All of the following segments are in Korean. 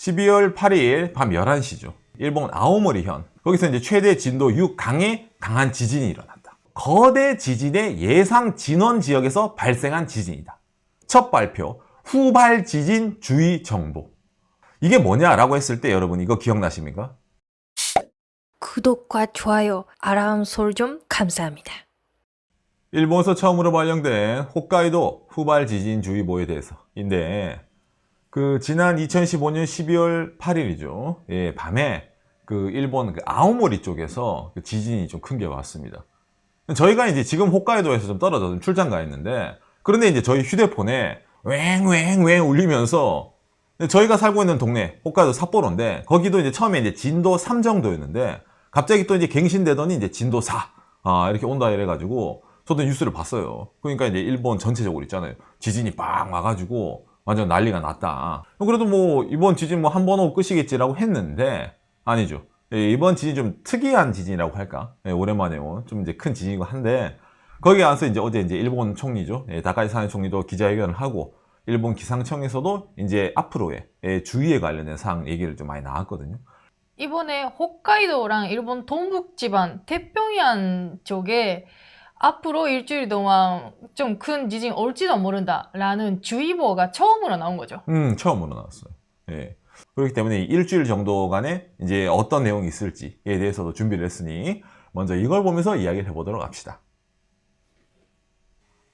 12월 8일 밤 11시죠. 일본 아오모리현. 거기서 이제 최대 진도 6강의 강한 지진이 일어난다. 거대 지진의 예상 진원 지역에서 발생한 지진이다. 첫 발표, 후발 지진 주의 정보. 이게 뭐냐라고 했을 때 여러분 이거 기억나십니까? 구독과 좋아요, 알람 설정 감사합니다. 일본에서 처음으로 발령된 홋카이도 후발 지진 주의보에 대해서 인데 그 지난 2015년 12월 8일이죠. 예, 밤에 그 일본 그 아오모리 쪽에서 그 지진이 좀 큰 게 왔습니다. 저희가 이제 지금 홋카이도에서 좀 떨어져서 좀 출장 가 있는데 그런데 이제 저희 휴대폰에 왱왱왱 울리면서 저희가 살고 있는 동네 홋카이도 삿포로인데 거기도 이제 처음에 이제 진도 3 정도였는데 갑자기 또 이제 갱신되더니 이제 진도 4 아, 이렇게 온다 이래가지고 저도 뉴스를 봤어요. 그러니까 이제 일본 전체적으로 있잖아요. 지진이 빡 와가지고 완전 난리가 났다. 그래도 뭐 이번 지진 뭐 한 번 오고 끝이겠지라고 했는데 아니죠. 예, 이번 지진 좀 특이한 지진이라고 할까? 예, 오랜만에 온 좀 이제 큰 지진이고 한데 거기에 안서 이제 어제 이제 일본 총리죠. 예, 다카이 사네 총리도 기자회견을 하고 일본 기상청에서도 이제 앞으로의 예, 주의에 관련된 사항 얘기를 좀 많이 나왔거든요. 이번에 홋카이도랑 일본 동북 지방 태평양 쪽에 앞으로 일주일 동안 좀 큰 지진 올지도 모른다라는 주의보가 처음으로 나온 거죠. 음, 처음으로 나왔어요. 예. 그렇기 때문에 이 일주일 정도간에 이제 어떤 내용이 있을지에 대해서도 준비를 했으니 먼저 이걸 보면서 이야기를 해보도록 합시다.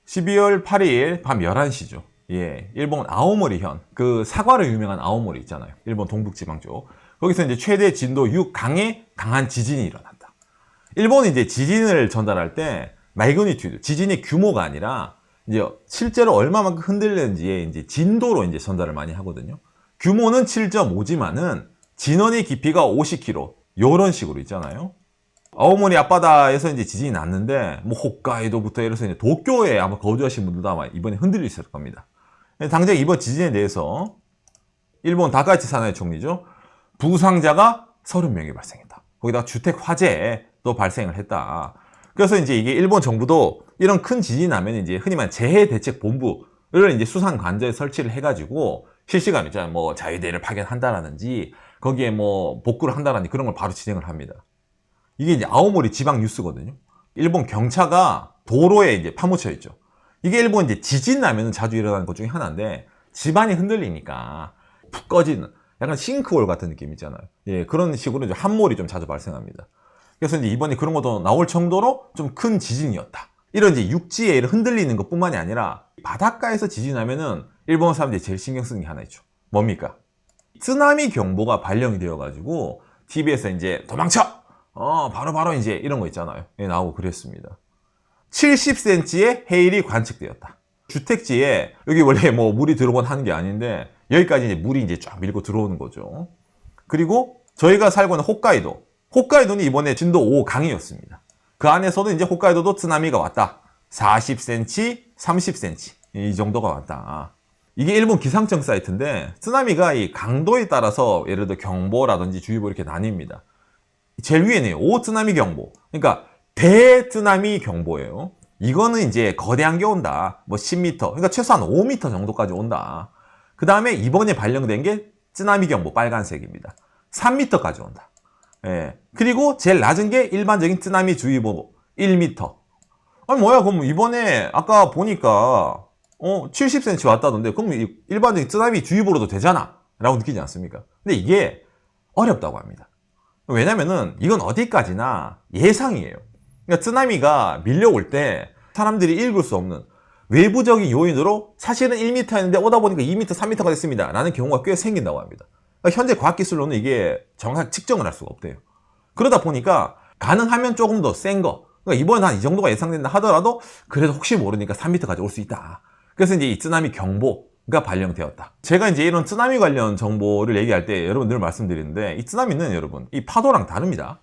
12월 8일 밤 11시죠. 예. 일본 아오모리현. 그 사과로 유명한 아오모리 있잖아요. 일본 동북지방 쪽. 거기서 이제 최대 진도 6강의 강한 지진이 일어난다. 일본이 이제 지진을 전달할 때 마이그니튜드, 지진의 규모가 아니라 이제 실제로 얼마만큼 흔들리는지에 이제 진도로 이제 전달을 많이 하거든요. 규모는 7.5지만은 진원의 깊이가 50km 요런 식으로 있잖아요. 아오모리 앞바다에서 이제 지진이 났는데 뭐 홋카이도부터 해서 이제 도쿄에 아마 거주하신 분들도 아마 이번에 흔들리실 겁니다. 당장 이번 지진에 대해서 일본 다카이치 사나이 총리죠. 부상자가 30명이 발생했다. 거기다가 주택 화재도 발생을 했다. 그래서 이제 이게 일본 정부도 이런 큰 지진이 나면 이제 흔히 말하는 재해 대책 본부를 이제 수상 관저에 설치를 해가지고 실시간 있잖아요. 뭐 자위대를 파견한다라든지 거기에 뭐 복구를 한다라든지 그런 걸 바로 진행을 합니다. 이게 이제 아오모리 지방 뉴스거든요. 일본 경차가 도로에 이제 파묻혀 있죠. 이게 일본 이제 지진 나면 자주 일어나는 것 중에 하나인데 집안이 흔들리니까 푹 꺼지는 약간 싱크홀 같은 느낌 있잖아요. 예, 그런 식으로 이제 함몰이 좀 자주 발생합니다. 그래서 이제 이번에 그런 것도 나올 정도로 좀 큰 지진이었다. 이런 이제 육지에 흔들리는 것 뿐만이 아니라 바닷가에서 지진하면은 일본 사람들이 제일 신경 쓰는 게 하나 있죠. 뭡니까? 쓰나미 경보가 발령이 되어가지고 TV에서 이제 도망쳐! 어, 바로바로 바로 이제 이런 거 있잖아요. 예, 나오고 그랬습니다. 70cm의 해일이 관측되었다. 주택지에 여기 원래 뭐 물이 들어오곤 하는 게 아닌데 여기까지 이제 물이 이제 쫙 밀고 들어오는 거죠. 그리고 저희가 살고 있는 홋카이도. 홋카이도는 이번에 진도 5 강이었습니다. 그 안에서도 이제 홋카이도도 쓰나미가 왔다. 40cm, 30cm 이 정도가 왔다. 이게 일본 기상청 사이트인데 쓰나미가 이 강도에 따라서 예를 들어 경보라든지 주의보 이렇게 나뉩니다. 제일 위에는 오 쓰나미 경보. 그러니까 대쓰나미 경보예요. 이거는 이제 거대 한 게 온다. 뭐 10m. 그러니까 최소한 5m 정도까지 온다. 그 다음에 이번에 발령된 게 쓰나미 경보 빨간색입니다. 3m까지 온다. 예. 그리고 제일 낮은 게 일반적인 쓰나미 주의보 1m. 아니 뭐야 그럼 이번에 아까 보니까 어 70cm 왔다던데 그럼 이 일반적인 쓰나미 주의보로도 되잖아 라고 느끼지 않습니까? 근데 이게 어렵다고 합니다. 왜냐면은 이건 어디까지나 예상이에요. 그러니까 쓰나미가 밀려올 때 사람들이 읽을 수 없는 외부적인 요인으로 사실은 1m였는데 오다 보니까 2m, 3m가 됐습니다. 라는 경우가 꽤 생긴다고 합니다. 그러니까 현재 과학기술로는 이게 정확하게 측정을 할 수가 없대요. 그러다 보니까 가능하면 조금 더 센 거. 그러니까 이번에 한 이 정도가 예상된다 하더라도 그래도 혹시 모르니까 3m까지 올 수 있다. 그래서 이제 이 쓰나미 경보가 발령되었다. 제가 이제 이런 쓰나미 관련 정보를 얘기할 때 여러분 늘 말씀드리는데 이 쓰나미는 여러분 이 파도랑 다릅니다.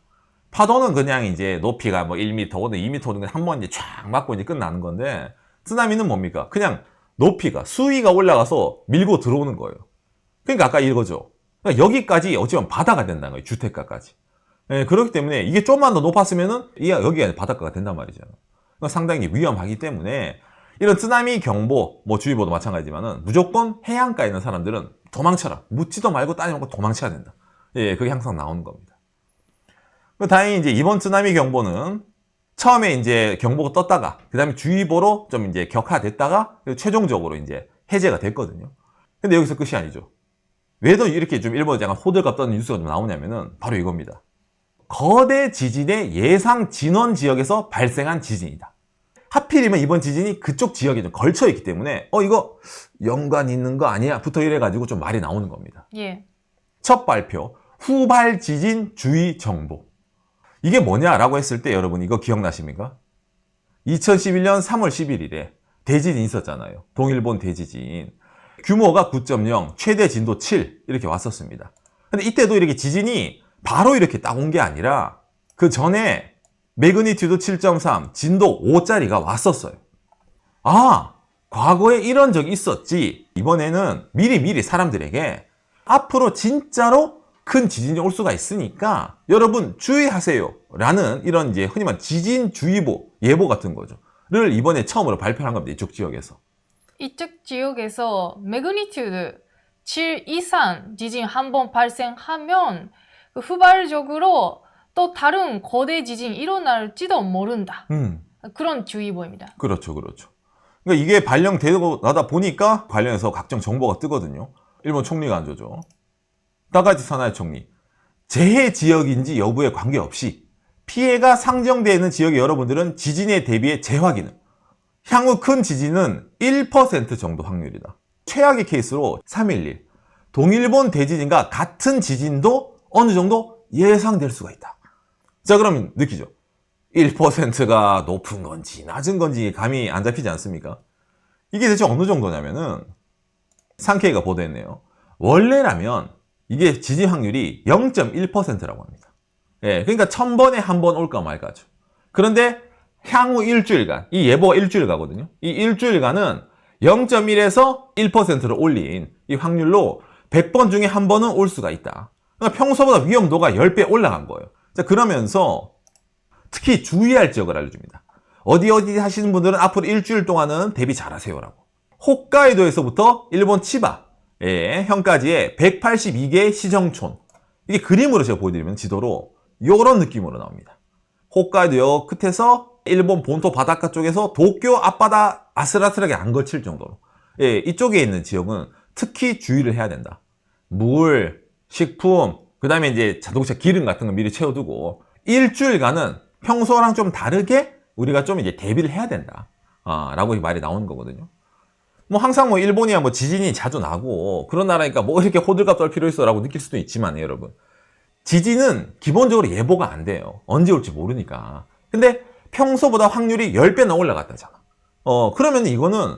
파도는 그냥 이제 높이가 뭐 1m 오든 2m 오든 한번 이제 쫙 맞고 이제 끝나는 건데 쓰나미는 뭡니까? 그냥 높이가 수위가 올라가서 밀고 들어오는 거예요. 그러니까 아까 이거죠. 그러니까 여기까지 어찌보면 바다가 된다는 거예요. 주택가까지. 예, 그렇기 때문에 이게 좀만 더 높았으면은 이게 여기가 바닷가가 된단 말이죠. 그러니까 상당히 위험하기 때문에 이런 쓰나미 경보, 뭐 주의보도 마찬가지지만은 무조건 해안가에 있는 사람들은 도망쳐라. 묻지도 말고 따지 말고 도망쳐야 된다. 예, 그게 항상 나오는 겁니다. 그 다행히 이제 이번 쓰나미 경보는 처음에 이제 경보가 떴다가 그 다음에 주의보로 좀 이제 격화됐다가 최종적으로 이제 해제가 됐거든요. 근데 여기서 끝이 아니죠. 왜 더 이렇게 좀 일본에 약간 호들갑 떠는 뉴스가 좀 나오냐면은 바로 이겁니다. 거대 지진의 예상 진원 지역에서 발생한 지진이다. 하필이면 이번 지진이 그쪽 지역에 좀 걸쳐 있기 때문에 어 이거 연관 있는 거 아니야? 부터 이래 가지고 좀 말이 나오는 겁니다. 예. 첫 발표 후발 지진 주의 정보. 이게 뭐냐라고 했을 때 여러분 이거 기억나십니까? 2011년 3월 11일에 대지진이 있었잖아요. 동일본 대지진. 규모가 9.0, 최대 진도 7 이렇게 왔었습니다. 근데 이때도 이렇게 지진이 바로 이렇게 딱 온 게 아니라 그 전에 매그니튜드 7.3, 진도 5짜리가 왔었어요. 아, 과거에 이런 적이 있었지. 이번에는 미리 미리 사람들에게 앞으로 진짜로 큰 지진이 올 수가 있으니까 여러분 주의하세요. 라는 이런 이제 흔히 말 지진주의보, 예보 같은 거죠. 를 이번에 처음으로 발표한 겁니다. 이쪽 지역에서. 이쪽 지역에서 매그니튜드 7 이상 지진 한 번 발생하면 그 후발적으로 또 다른 거대 지진이 일어날지도 모른다. 음, 그런 주의보입니다. 그렇죠, 그렇죠. 그러니까 이게 발령되고 나다 보니까 관련해서 각종 정보가 뜨거든요. 일본 총리가 안 줘죠. 다가지 사나이 총리. 재해 지역인지 여부에 관계없이 피해가 상정되어 있는 지역의 여러분들은 지진에 대비해 재확인을. 향후 큰 지진은 1% 정도 확률이다. 최악의 케이스로 311. 동일본 대지진과 같은 지진도 어느 정도 예상될 수가 있다. 자, 그러면 느끼죠? 1%가 높은 건지 낮은 건지 감이 안 잡히지 않습니까? 이게 대체 어느 정도냐면은 상케이가 보도했네요. 원래라면 이게 지진 확률이 0.1%라고 합니다. 예, 그러니까 천 번에 한 번 올까 말까죠. 그런데 향후 일주일간, 이 예보가 일주일 가거든요. 이 일주일간은 0.1에서 1%를 올린 이 확률로 100번 중에 한 번은 올 수가 있다. 그러니까 평소보다 위험도가 10배 올라간 거예요. 자, 그러면서 특히 주의할 지역을 알려줍니다. 어디 어디 하시는 분들은 앞으로 일주일 동안은 대비 잘하세요라고. 홋카이도에서부터 일본 치바의 현까지의 182개 시정촌. 이게 그림으로 제가 보여드리면 지도로 이런 느낌으로 나옵니다. 홋카이도 역 끝에서 일본 본토 바닷가 쪽에서 도쿄 앞바다 아슬아슬하게 안 걸칠 정도로. 예, 이쪽에 있는 지역은 특히 주의를 해야 된다. 물, 식품, 그 다음에 이제 자동차 기름 같은 거 미리 채워두고 일주일간은 평소랑 좀 다르게 우리가 좀 이제 대비를 해야 된다. 아, 라고 이 말이 나오는 거거든요. 뭐 항상 뭐 일본이야 뭐 지진이 자주 나고 그런 나라니까 뭐 이렇게 호들갑 떨 필요 있어 라고 느낄 수도 있지만 여러분. 지진은 기본적으로 예보가 안 돼요. 언제 올지 모르니까. 근데 평소보다 확률이 10배나 올라갔다잖아. 어, 그러면 이거는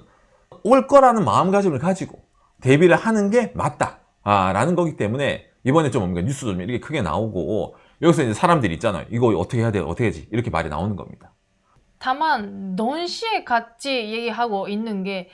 올 거라는 마음가짐을 가지고 대비를 하는 게 맞다. 아, 라는 거기 때문에 이번에 좀 뭔가 뉴스도 좀 이렇게 크게 나오고 여기서 이제 사람들이 있잖아요. 이거 어떻게 해야 돼? 어떻게 해야지? 이렇게 말이 나오는 겁니다. 다만 동시에 같이 얘기하고 있는 게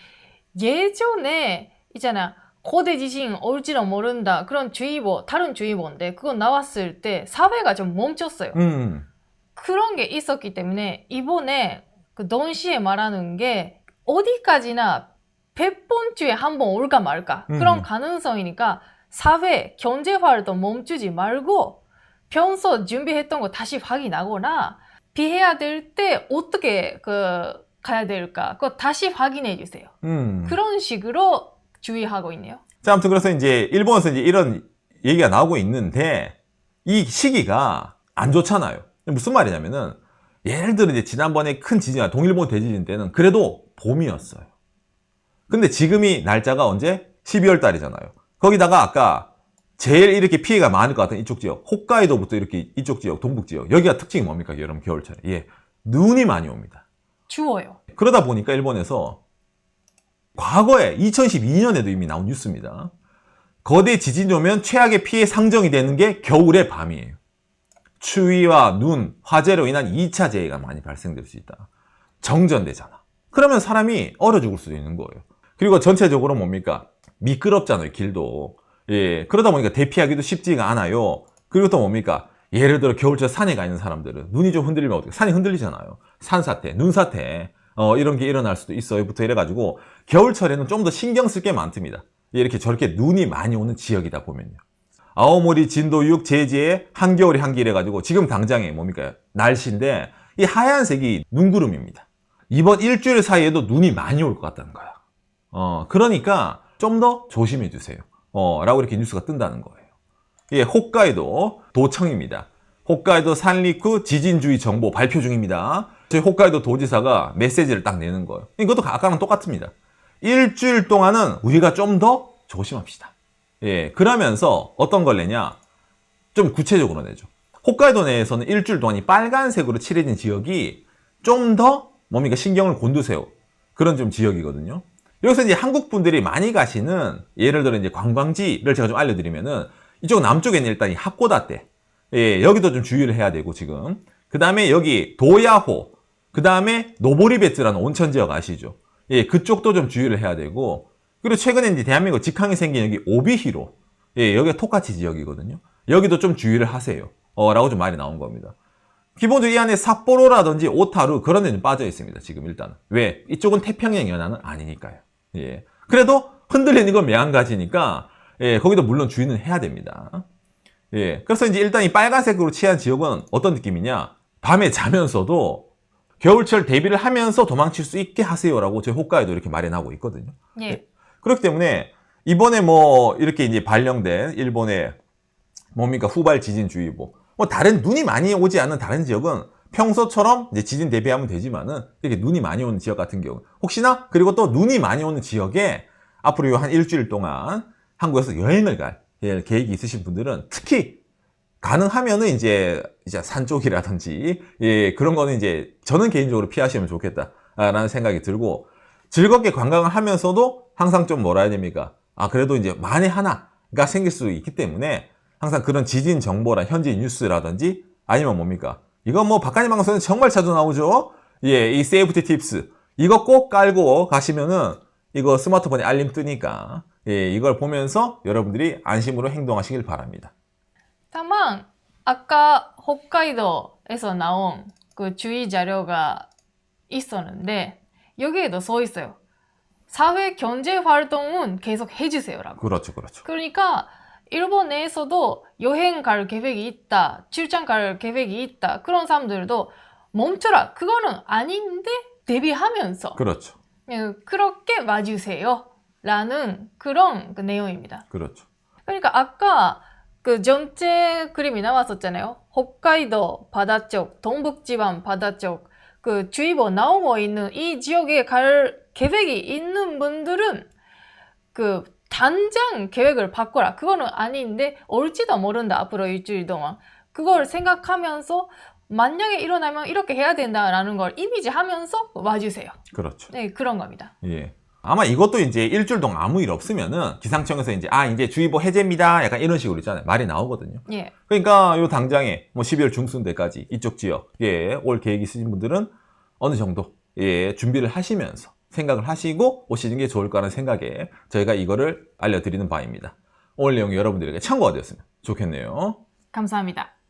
예전에 있잖아 고대 지진 올지도 모른다 그런 주의보 다른 주의보인데 그거 나왔을 때 사회가 좀 멈췄어요. 음, 그런 게 있었기 때문에 이번에 그 동시에 말하는 게 어디까지나 100번 주에 한 번 올까 말까 그런 음. 가능성이니까 사회 경제 활동 멈추지 말고 평소 준비했던 거 다시 확인하거나 비해야 될 때 어떻게 그 가야 될까 그거 다시 확인해 주세요. 음. 그런 식으로 주의하고 있네요. 자, 아무튼 그래서 이제 일본에서 이제 이런 얘기가 나오고 있는데 이 시기가 안 좋잖아요. 무슨 말이냐면은 예를 들어 이제 지난번에 큰 지진, 동일본 대지진 때는 그래도 봄이었어요. 근데 지금이 날짜가 언제? 12월 달이잖아요. 거기다가 아까 제일 이렇게 피해가 많을 것 같은 이쪽 지역, 홋카이도부터 이렇게 이쪽 지역, 동북 지역. 여기가 특징이 뭡니까? 여러분 겨울철에. 예. 눈이 많이 옵니다. 추워요. 그러다 보니까 일본에서 과거에 2012년에도 이미 나온 뉴스입니다. 거대 지진이 오면 최악의 피해 상정이 되는 게 겨울의 밤이에요. 추위와 눈, 화재로 인한 2차 재해가 많이 발생될 수 있다. 정전되잖아. 그러면 사람이 얼어 죽을 수도 있는 거예요. 그리고 전체적으로 뭡니까? 미끄럽잖아요, 길도. 예, 그러다 보니까 대피하기도 쉽지가 않아요. 그리고 또 뭡니까? 예를 들어 겨울철 산에 가 있는 사람들은 눈이 좀 흔들리면 어떻게? 산이 흔들리잖아요. 산사태, 눈사태. 어, 이런 게 일어날 수도 있어요부터 이래가지고 겨울철에는 좀 더 신경 쓸 게 많습니다. 이렇게 저렇게 눈이 많이 오는 지역이다 보면요. 아오모리, 진도 6, 제지에 한겨울이 한기 이래가지고 지금 당장에 뭡니까 날씨인데 이 하얀색이 눈구름입니다. 이번 일주일 사이에도 눈이 많이 올 것 같다는 거야. 어, 그러니까 좀 더 조심해 주세요. 어, 라고 이렇게 뉴스가 뜬다는 거예요. 예, 홋카이도 도청입니다. 홋카이도 산리쿠 지진주의 정보 발표 중입니다. 저희 홋카이도 도지사가 메시지를 딱 내는 거예요. 이것도 아까랑 똑같습니다. 일주일 동안은 우리가 좀 더 조심합시다. 예, 그러면서 어떤 걸 내냐? 좀 구체적으로 내죠. 홋카이도 내에서는 일주일 동안 이 빨간색으로 칠해진 지역이 좀 더 뭡니까 신경을 곤두세요. 그런 좀 지역이거든요. 여기서 이제 한국 분들이 많이 가시는 예를 들어 이제 관광지를 제가 좀 알려드리면은 이쪽 남쪽에는 일단 이 하코다테 예, 여기도 좀 주의를 해야 되고 지금 그 다음에 여기 도야호 그 다음에 노보리베츠라는 온천 지역 아시죠? 예, 그쪽도 좀 주의를 해야 되고 그리고 최근에 이제 대한민국 직항이 생긴 여기 오비히로 예, 여기가 토카치 지역이거든요. 여기도 좀 주의를 하세요. 어, 라고 좀 말이 나온 겁니다. 기본적으로 이 안에 삿포로라든지 오타루 그런 데는 빠져 있습니다. 지금 일단은. 왜? 이쪽은 태평양 연안은 아니니까요. 예. 그래도 흔들리는 건 매한가지니까 예, 거기도 물론 주의는 해야 됩니다. 예. 그래서 이제 일단 이 빨간색으로 칠한 지역은 어떤 느낌이냐? 밤에 자면서도 겨울철 대비를 하면서 도망칠 수 있게 하세요라고 저희 홋카이도 이렇게 마련하고 있거든요. 예. 그렇기 때문에 이번에 뭐 이렇게 이제 발령된 일본의 뭡니까 후발 지진주의보 뭐 다른 눈이 많이 오지 않는 다른 지역은 평소처럼 이제 지진 대비하면 되지만은 이렇게 눈이 많이 오는 지역 같은 경우 혹시나 그리고 또 눈이 많이 오는 지역에 앞으로 요한 일주일 동안 한국에서 여행을 갈 예, 계획이 있으신 분들은 특히 가능하면은 이제 이제 산 쪽이라든지 예, 그런 거는 이제 저는 개인적으로 피하시면 좋겠다라는 생각이 들고 즐겁게 관광을 하면서도 항상 좀 뭐라 해야 됩니까? 아, 그래도 이제 만에 하나가 생길 수 있기 때문에 항상 그런 지진 정보랑 현지 뉴스라든지 아니면 뭡니까? 이거 뭐 박간이 방송에는 정말 자주 나오죠? 예, 이 세이프티 팁스. 이거 꼭 깔고 가시면은 이거 스마트폰에 알림 뜨니까 예, 이걸 보면서 여러분들이 안심으로 행동하시길 바랍니다. 다만 아까 홋카이도에서 나온 그 주의 자료가 있었는데 여기에도 써 있어요. 사회 경제 활동은 계속 해주세요라고. 그렇죠, 그렇죠. 그러니까 일본 내에서도 여행 갈 계획이 있다, 출장 갈 계획이 있다 그런 사람들도 멈춰라. 그거는 아닌데 대비하면서 그렇죠. 예, 그렇게 와주세요. 라는 그런 그 내용입니다. 그렇죠. 그러니까 아까 그 전체 그림이 나왔었잖아요. 홋카이도 바다 쪽, 동북지방 바다 쪽, 그 주의보 나오고 있는 이 지역에 갈 계획이 있는 분들은 그 당장 계획을 바꿔라. 그거는 아닌데 올지도 모른다. 앞으로 일주일 동안. 그걸 생각하면서 만약에 일어나면 이렇게 해야 된다라는 걸 이미지 하면서 와주세요. 그렇죠. 네, 그런 겁니다. 예. 아마 이것도 이제 일주일 동안 아무 일 없으면은 기상청에서 이제 아 이제 주의보 해제입니다. 약간 이런 식으로 있잖아요. 말이 나오거든요. 예. 그러니까 요 당장에 뭐 12월 중순 때까지 이쪽 지역에 올 계획 있으신 분들은 어느 정도 예 준비를 하시면서 생각을 하시고 오시는 게 좋을 거라는 생각에 저희가 이거를 알려드리는 바입니다. 오늘 내용이 여러분들에게 참고가 되었으면 좋겠네요. 감사합니다.